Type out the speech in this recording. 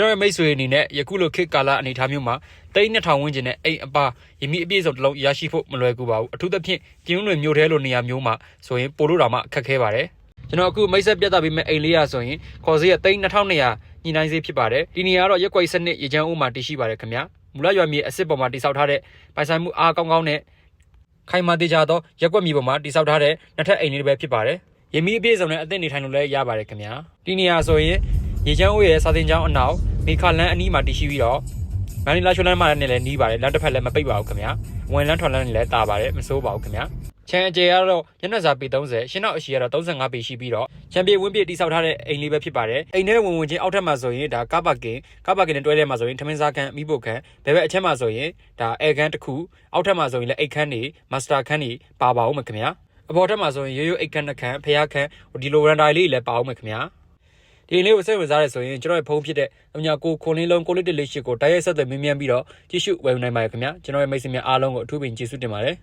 ကျွန်တော်ရဲ့မိတ်ဆွေအနေနဲ့ယခုလိုခေတ်ကာလအနေအထားမျိုးမှာတိန်း2000ဝန်းကျင်နဲ့အိမ်အပါယမီအပြည့်စုံတစ်လုံးရရှိဖို့မလွယ်ကူပါဘူးအထူးသဖြင့်ပြင်းလွင်မျိုးထဲလိုနေရာမျိုးမှာဆိုရင်ပိုလို့တောင်မှအခက်ခဲပါတယ်ကျွန်တော်အခုမိတ်ဆက်ပြတ်သားပြီးမဲ့အိမ်လေးရဆိုရင်ခေါ်စရတိန်း2200ညှိနှိုင်းစေးဖြစ်ပါတယ်ဒီနေရာကတော့ရက်ကွက်စနစ်ရေချမ်းဦးမှာတည်ရှိပါတယ်ခင်ဗျာမူလရွာမြေအစ်စ်ပေါ်မှာတိစောက်ထားတဲ့ပိုင်ဆိုင်မှုအားကောင်းကောင်းနဲ့ခိုင်မာတေချာသောရက်ွက်မြေပေါ်မှာတိစောက်ထားတဲ့နှစ်ထပ်အိမ်လေးတစ်ပဲဖြစ်ပါတယ်။ရမီအပြည့်စုံနဲ့အသင့်နေထိုင်လို့လည်းရပါတယ်ခင်ဗျာ။ဒီနေရာဆိုရင်ရေချမ်းဦးရဲ့စာတင်ကျောင်းအနောက် မေခလန်းအနီးမှာတည်ရှိပြီးတော့မန္တလေးရွှေလန်းမှာလည်းနီးပါတယ်လမ်းတစ်ဖက်လည်းမပိတ်ပါဘူးခင်ဗျာ။ဝင်လန်းထွက်လန်းလည်းတာပါတယ်မစိုးပါဘူးခင်ဗျာ။ချန်အကျယ်ကတော့ညနေစာပေ30ရှင်းနောက်အရှိကတော့35ပေရှိပြီးတော့ချန်ပီဝင်းပြေတိစောက်ထားတဲ့အိမ်လေးပဲဖြစ်ပါတယ်။အိမ်ထဲဝင်ဝင်ချင်းအောက်ထပ်မှာဆိုရင်ဒါကားပါကင်ကားပါကင်နဲ့တွဲထဲမှာဆိုရင်ထမင်းစားခန်းမိဖို့ခန်းဘယ်ဘက်အချက်မှာဆိုရင်ဒါအဲခန်းတစ်ခုအောက်ထပ်မှာဆိုရင်လည်းအိတ်ခန်းနေမာစတာခန်းနေပါပါအောင်မခင်ဗျာအပေါ်ထပ်မှာဆိုရင်ရိုးရိုးအိတ်ခန်းနှစ်ခန်းဖျားခန်းဒီလိုရန်တိုင်လေးလည်းပါအောင်မခင်ဗျာ ဒီလေးကိုစိတ်ဝင်စားရဆိုရင်ကျွန်တော်ရဲ့ဖုန်းဖြစ်တဲ့အညာကိုခွန်လေးလုံးကိုလေးတစ်လေးရှိကိုတိုက်ရိုက်ဆက်သွယ်မြင်းမြန်းပြီးတော့ကြည့်ရှုဝယ်ယူနိုင်ပါတယ်ခင်ဗျာကျွန်တော်ရဲ့မိတ်ဆွေများအားလုံးကိုအထူးပင်ကျေးဇူးတင်ပါတယ်